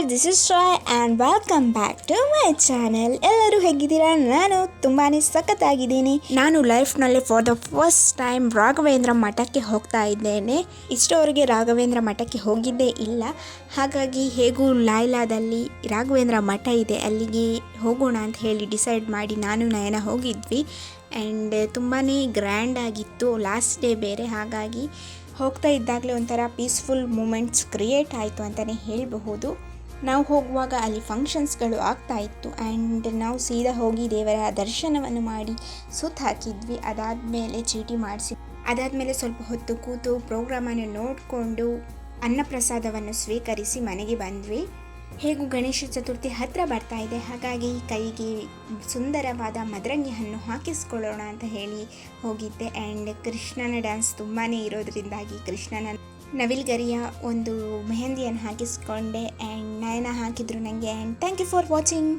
ನಮಸ್ಕಾರ this is Rai and welcome back to my channel ಎಲ್ಲರೂ ಹೇಗಿದ್ದೀರಾ? ನಾನು ತುಂಬಾ ಸಖತ್ತಾಗಿದ್ದೀನಿ. ನಾನು ಲೈಫ್ನಲ್ಲಿ for the first time Raghavendra ಮಠಕ್ಕೆ ಹೋಗ್ತಾ ಇದ್ದೇನೆ. ಇಷ್ಟೋವರೆಗೆ ರಾಘವೇಂದ್ರ ಮಠಕ್ಕೆ ಹೋಗಿದ್ದೇ ಇಲ್ಲ. ಹಾಗಾಗಿ ಹೇಗೂ ಲಾಯ್ಲಾದಲ್ಲಿ ರಾಘವೇಂದ್ರ ಮಠ ಇದೆ, ಅಲ್ಲಿಗೆ ಹೋಗೋಣ ಅಂತ ಹೇಳಿ ಡಿಸೈಡ್ ಮಾಡಿ ನಾನು ನಯನ ಹೋಗಿದ್ವಿ. ಆ್ಯಂಡ್ ತುಂಬಾ ಗ್ರ್ಯಾಂಡ್ ಆಗಿತ್ತು ಲಾಸ್ಟ್ ಡೇ ಬೇರೆ. ಹಾಗಾಗಿ ಹೋಗ್ತಾ ಇದ್ದಾಗಲೇ ಒಂಥರ ಪೀಸ್ಫುಲ್ ಮೂಮೆಂಟ್ಸ್ ಕ್ರಿಯೇಟ್ ಆಯಿತು ಅಂತಲೇ ಹೇಳಬಹುದು. ನಾವು ಹೋಗುವಾಗ ಅಲ್ಲಿ ಫಂಕ್ಷನ್ಸ್ಗಳು ಆಗ್ತಾ ಇತ್ತು. ಆ್ಯಂಡ್ ನಾವು ಸೀದಾ ಹೋಗಿ ದೇವರ ದರ್ಶನವನ್ನು ಮಾಡಿ ಸುತ್ತ ಹಾಕಿದ್ವಿ. ಅದಾದಮೇಲೆ ಚೀಟಿ ಮಾಡಿಸಿ, ಅದಾದಮೇಲೆ ಸ್ವಲ್ಪ ಹೊತ್ತು ಕೂತು ಪ್ರೋಗ್ರಾಮನ್ನು ನೋಡಿಕೊಂಡು ಅನ್ನಪ್ರಸಾದವನ್ನು ಸ್ವೀಕರಿಸಿ ಮನೆಗೆ ಬಂದ್ವಿ. ಹೇಗೂ ಗಣೇಶ ಚತುರ್ಥಿ ಹತ್ತಿರ ಬರ್ತಾ ಇದೆ. ಹಾಗಾಗಿ ಕೈಗೆ ಸುಂದರವಾದ ಮದರಂಗಿ ಹಣ್ಣು ಹಾಕಿಸ್ಕೊಳ್ಳೋಣ ಅಂತ ಹೇಳಿ ಹೋಗಿದ್ದೆ. ಆ್ಯಂಡ್ ಕೃಷ್ಣನ ಡ್ಯಾನ್ಸ್ ತುಂಬಾ ಇರೋದ್ರಿಂದಾಗಿ ಕೃಷ್ಣನ ನವಿಲ್ಗರಿಯ ಒಂದು ಮೆಹಂದಿಯನ್ನು ಹಾಕಿಸ್ಕೊಂಡೆ. ಆ್ಯಂಡ್ ನಯನ ಹಾಕಿದ್ರು ನನಗೆ and thank you for watching